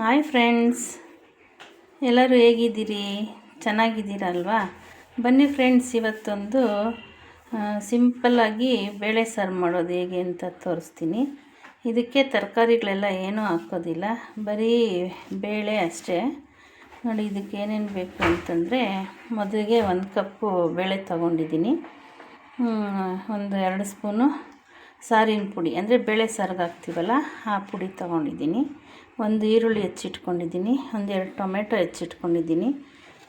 Hi friends ಎಲ್ಲರೂ ಹೇಗಿದ್ದೀರಿ? ಚೆನ್ನಾಗಿದ್ದೀರಲ್ವಾ? ಬನ್ನಿ ಫ್ರೆಂಡ್ಸ್ ಇವತ್ತೊಂದು ಸಿಂಪಲ್ಲಾಗಿ ಬೇಳೆ ಸಾರು ಮಾಡೋದು ಹೇಗೆ ಅಂತ ತೋರಿಸ್ತೀನಿ. ಇದಕ್ಕೆ ತರಕಾರಿಗಳೆಲ್ಲ ಏನೂ ಹಾಕೋದಿಲ್ಲ. ಬರೀ ಬೇಳೆ ಅಷ್ಟೇ. ನೋಡಿ ಇದಕ್ಕೆ ಏನೇನು ಬೇಕು ಅಂತಂದರೆ ಮೊದಲಿಗೆ ಒಂದು ಕಪ್ಪು ಬೇಳೆ ತೊಗೊಂಡಿದ್ದೀನಿ. ಒಂದು ಎರಡು ಸ್ಪೂನು ಸಾರಿನ ಪುಡಿ, ಅಂದರೆ ಬೇಳೆ ಸಾರಿಗೆ ಹಾಕ್ತೀವಲ್ಲ, ಆ ಪುಡಿ ತೊಗೊಂಡಿದ್ದೀನಿ. ಒಂದು ಈರುಳ್ಳಿ ಹೆಚ್ಚಿಟ್ಕೊಂಡಿದ್ದೀನಿ ಒಂದೆರಡು ಟೊಮೆಟೊ ಹೆಚ್ಚಿಟ್ಕೊಂಡಿದ್ದೀನಿ.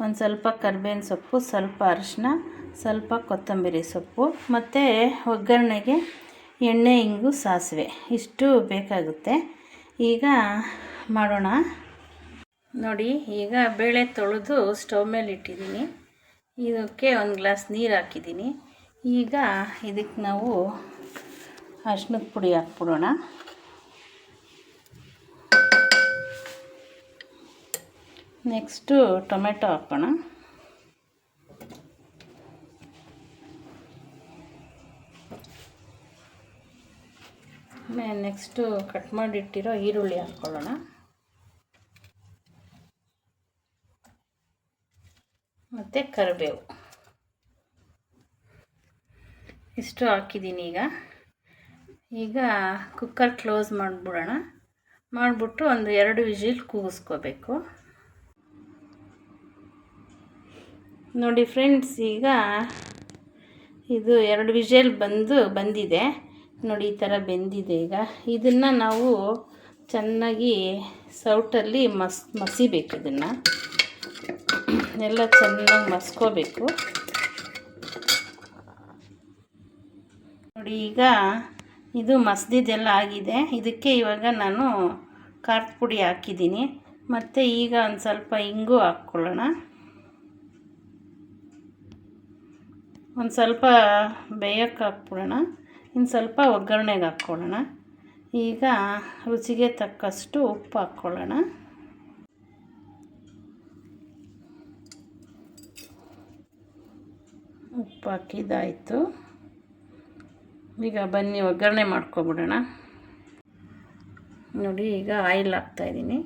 ಒಂದು ಸ್ವಲ್ಪ ಕರ್ಬೇವಿನ ಸೊಪ್ಪು, ಸ್ವಲ್ಪ ಅರಿಶಿನ, ಸ್ವಲ್ಪ ಕೊತ್ತಂಬರಿ ಸೊಪ್ಪು, ಮತ್ತು ಒಗ್ಗರಣೆಗೆ ಎಣ್ಣೆ, ಇಂಗು, ಸಾಸಿವೆ, ಇಷ್ಟು ಬೇಕಾಗುತ್ತೆ. ಈಗ ಮಾಡೋಣ. ನೋಡಿ, ಈಗ ಬೇಳೆ ತೊಳೆದು ಸ್ಟವ್ ಮೇಲೆ ಇಟ್ಟಿದ್ದೀನಿ. ಇದಕ್ಕೆ ಒಂದು ಗ್ಲಾಸ್ ನೀರು ಹಾಕಿದ್ದೀನಿ. ಈಗ ಇದಕ್ಕೆ ನಾವು ಅರ್ಶಿನದ ಪುಡಿ ಹಾಕ್ಬಿಡೋಣ. ನೆಕ್ಸ್ಟು ಟೊಮೆಟೊ ಹಾಕೋಣ. ನೆಕ್ಸ್ಟು ಕಟ್ ಮಾಡಿಟ್ಟಿರೋ ಈರುಳ್ಳಿ ಹಾಕ್ಕೊಳ್ಳೋಣ. ಮತ್ತು ಕರಿಬೇವು. ಇಷ್ಟು ಹಾಕಿದ್ದೀನಿ ಈಗ. ಈಗ ಕುಕ್ಕರ್ ಕ್ಲೋಸ್ ಮಾಡಿಬಿಡೋಣ. ಮಾಡಿಬಿಟ್ಟು ಒಂದು ಎರಡು ವಿಜಿಲ್ ಕೂಗಿಸ್ಕೋಬೇಕು. ನೋಡಿ ಫ್ರೆಂಡ್ಸ್ ಈಗ ಇದು ಎರಡು ವಿಜಲ್ ಬಂದು ಬಂದಿದೆ. ನೋಡಿ ಈ ಥರ ಬೆಂದಿದೆ ಈಗ. ಇದನ್ನು ನಾವು ಚೆನ್ನಾಗಿ ಸೌಟಲ್ಲಿ ಮಸ್, ಮಸಿಬೇಕು ಇದನ್ನು. ಎಲ್ಲ ಚೆನ್ನಾಗಿ ಮಸ್ಕೋಬೇಕು. ನೋಡಿ ಈಗ ಇದು ಮಸ್ದಿದ್ದೆಲ್ಲ ಆಗಿದೆ. ಇದಕ್ಕೆ ಇವಾಗ ನಾನು ಖಾರದ ಪುಡಿ ಹಾಕಿದ್ದೀನಿ. ಮತ್ತು ಈಗ ಒಂದು ಸ್ವಲ್ಪ ಇಂಗು ಹಾಕ್ಕೊಳ್ಳೋಣ. ಒಂದು ಸ್ವಲ್ಪ ಬೇಯಕ್ಕೆ ಹಾಕ್ಬಿಡೋಣ. ಇನ್ನು ಸ್ವಲ್ಪ ಒಗ್ಗರಣೆಗೆ ಹಾಕ್ಕೊಳ್ಳೋಣ. ಈಗ ರುಚಿಗೆ ತಕ್ಕಷ್ಟು ಉಪ್ಪು ಹಾಕ್ಕೊಳ್ಳೋಣ. ಉಪ್ಪು ಹಾಕಿದ್ದಾಯಿತು. ಈಗ ಬನ್ನಿ, ಒಗ್ಗರಣೆ ಮಾಡ್ಕೊಬಿಡೋಣ. ನೋಡಿ, ಈಗ ಆಯಿಲ್ ಹಾಕ್ತಾಯಿದ್ದೀನಿ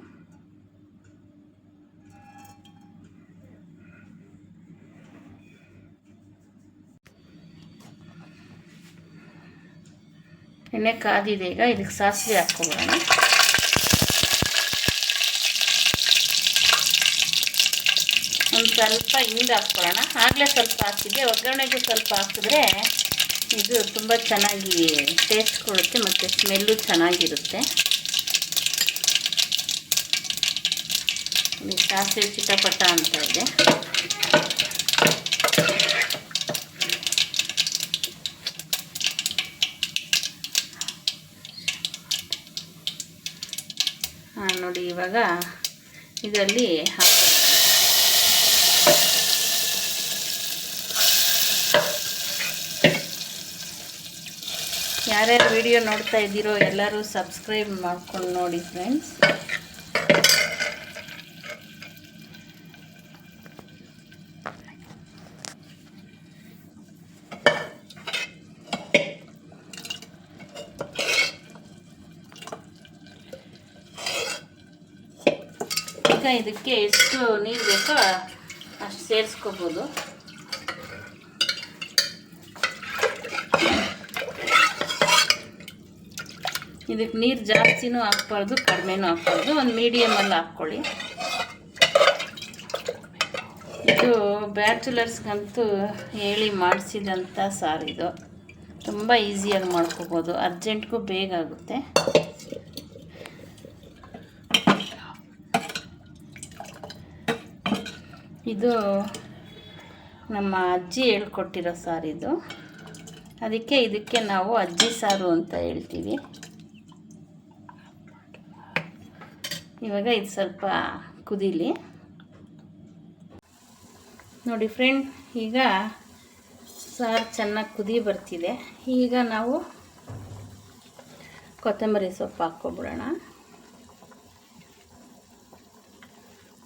ಎಣ್ಣೆ ಕಾದಿದೆ ಈಗ, ಇದಕ್ಕೆ ಸಾಸಿವೆ ಹಾಕ್ಕೊಬಿಡೋಣ. ಒಂದು ಸ್ವಲ್ಪ ಹಿಂದೆ ಹಾಕ್ಕೊಳ್ಳೋಣ. ಆಗಲೇ ಸ್ವಲ್ಪ ಹಾಕಿದ್ದೆ. ಒಗ್ಗರಣೆಗೆ ಸ್ವಲ್ಪ ಹಾಕಿದ್ರೆ ಇದು ತುಂಬ ಚೆನ್ನಾಗಿ ಟೇಸ್ಟ್ ಕೊಡುತ್ತೆ ಮತ್ತು ಸ್ಮೆಲ್ಲು ಚೆನ್ನಾಗಿರುತ್ತೆ. ಸಾಸಿವೆ ಚಿಟಪಟ ಅಂತ ಇದೆ. ನೋಡಿ ಇವಾಗ ಇದರಲ್ಲಿ ಯಾರ್ಯಾರು ವಿಡಿಯೋ ನೋಡ್ತಾ ಇದ್ದೀರೋ ಎಲ್ಲರೂ ಸಬ್ಸ್ಕ್ರೈಬ್ ಮಾಡ್ಕೊಂಡು ನೋಡಿ ಫ್ರೆಂಡ್ಸ್. ಈಗ ಇದಕ್ಕೆ ಎಷ್ಟು ನೀರು ಬೇಕೋ ಅಷ್ಟು ಸೇರಿಸ್ಕೋಬೋದು. ಇದಕ್ಕೆ ನೀರು ಜಾಸ್ತಿನೂ ಹಾಕ್ಬಾರ್ದು, ಕಡಿಮೆನೂ ಹಾಕ್ಬಾರ್ದು. ಒಂದು ಮೀಡಿಯಮಲ್ಲಿ ಹಾಕ್ಕೊಳ್ಳಿ. ಇದು ಬ್ಯಾಚುಲರ್ಸ್ಗಂತೂ ಹೇಳಿ ಮಾಡಿಸಿದಂಥ ಸಾರಿದು ತುಂಬ ಈಸಿಯಾಗಿ ಮಾಡ್ಕೋಬೋದು. ಅರ್ಜೆಂಟ್ಗೂ ಬೇಗ ಆಗುತ್ತೆ. ಇದು ನಮ್ಮ ಅಜ್ಜಿ ಹೇಳ್ಕೊಟ್ಟಿರೋ ಸಾರಿದು ಅದಕ್ಕೆ ಇದಕ್ಕೆ ನಾವು ಅಜ್ಜಿ ಸಾರು ಅಂತ ಹೇಳ್ತೀವಿ. ಇವಾಗ ಇದು ಸ್ವಲ್ಪ ಕುದೀಲಿ. ನೋಡಿ ಫ್ರೆಂಡ್ ಈಗ ಸಾರು ಚೆನ್ನಾಗಿ ಕುದಿ ಬರ್ತಿದೆ. ಈಗ ನಾವು ಕೊತ್ತಂಬರಿ ಸೊಪ್ಪು ಹಾಕ್ಕೊಬಿಡೋಣ.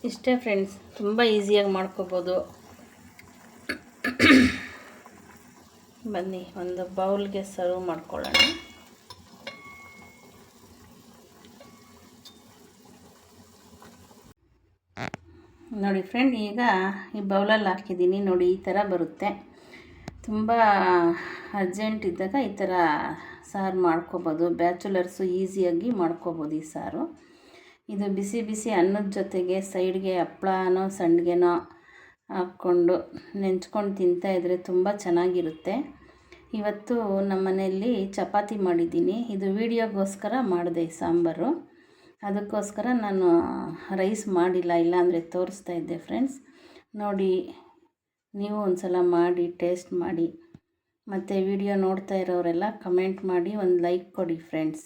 ಇಷ್ಟೇ ಫ್ರೆಂಡ್ಸ್ ತುಂಬ ಈಸಿಯಾಗಿ ಮಾಡ್ಕೋಬೋದು. ಬನ್ನಿ, ಒಂದು ಬೌಲ್ಗೆ ಸರ್ವ್ ಮಾಡ್ಕೊಳ್ಳೋಣ. ನೋಡಿ ಫ್ರೆಂಡ್ ಈಗ ಈ ಬೌಲಲ್ಲಿ ಹಾಕಿದ್ದೀನಿ. ನೋಡಿ, ಈ ಥರ ಬರುತ್ತೆ. ತುಂಬ ಅರ್ಜೆಂಟ್ ಇದ್ದಾಗ ಈ ಥರ ಸಾರು ಮಾಡ್ಕೋಬೋದು. ಬ್ಯಾಚುಲರ್ಸು ಈಸಿಯಾಗಿ ಮಾಡ್ಕೋಬೋದು ಈ ಸಾರು. ಇದು ಬಿಸಿ ಬಿಸಿ ಅನ್ನದ ಜೊತೆಗೆ ಸೈಡ್ಗೆ ಹಪ್ಪಳನೋ, ಸಂಡಿಗೆನೋ ಹಾಕ್ಕೊಂಡು ನೆಂಚ್ಕೊಂಡು ತಿಂತಾಯಿದ್ರೆ ತುಂಬ ಚೆನ್ನಾಗಿರುತ್ತೆ. ಇವತ್ತು ನಮ್ಮ ಮನೆಯಲ್ಲಿ ಚಪಾತಿ ಮಾಡಿದ್ದೀನಿ. ಇದು ವೀಡಿಯೋಗೋಸ್ಕರ ಮಾಡಿದೆ ಸಾಂಬಾರು. ಅದಕ್ಕೋಸ್ಕರ ನಾನು ರೈಸ್ ಮಾಡಿಲ್ಲ ಇಲ್ಲಾಂದರೆ ತೋರಿಸ್ತಾ ಇದ್ದೆ ಫ್ರೆಂಡ್ಸ್ ನೋಡಿ, ನೀವು ಒಂದು ಸಲ ಮಾಡಿ ಟೇಸ್ಟ್ ಮಾಡಿ. ಮತ್ತು ವಿಡಿಯೋ ನೋಡ್ತಾ ಇರೋರೆಲ್ಲ ಕಮೆಂಟ್ ಮಾಡಿ, ಒಂದು ಲೈಕ್ ಕೊಡಿ ಫ್ರೆಂಡ್ಸ್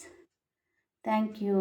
ಥ್ಯಾಂಕ್ ಯು